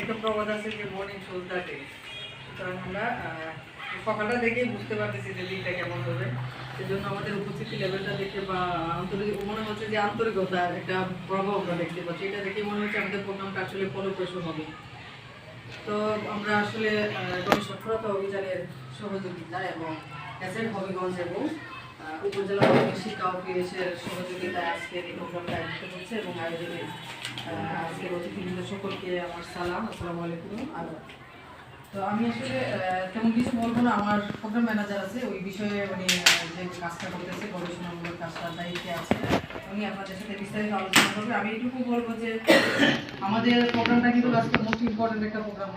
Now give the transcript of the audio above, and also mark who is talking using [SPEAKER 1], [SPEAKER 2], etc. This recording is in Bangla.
[SPEAKER 1] একটা প্রবাদ আছে সকালটা দেখেই বুঝতে পারতেছি যে দিনটা কেমন হবে। সেজন্য আমাদের উপস্থিতি লেভেলটা দেখে বা আন্তরিক, মনে হচ্ছে যে আন্তরিকতার একটা প্রভাব আমরা দেখতে পাচ্ছি। এটা দেখে মনে হচ্ছে আমাদের প্রোগ্রামটা আসলে ফলপ্রসূ হবে। তো আমরা আসলে গণ অভিযানের সহযোগিতা এবং এসএন হবিগঞ্জ এবং উপজেলা শিক্ষা অফিসের সহযোগিতায় আজকের এই প্রোগ্রামটা আয়োজিত হচ্ছে এবং আয়োজনে আজকের অতিথিবৃন্দ সকলকে আমার সালাম, আসসালামু আলাইকুম আর তো আমি আসলে তেমন কিছু বলব না, আমার প্রোগ্রাম ম্যানেজার আছে, ওই বিষয়ে উনি যে কাজটা করতেছে, গবেষণামূলক কাজটার দায়িত্বে আছে। উনি আপনাদের সাথে বিস্তারিত আলোচনা করবে। আমি এইটুকু বলব যে, আমাদের প্রোগ্রামটা কিন্তু আজকে ইম্পর্টেন্ট একটা প্রোগ্রাম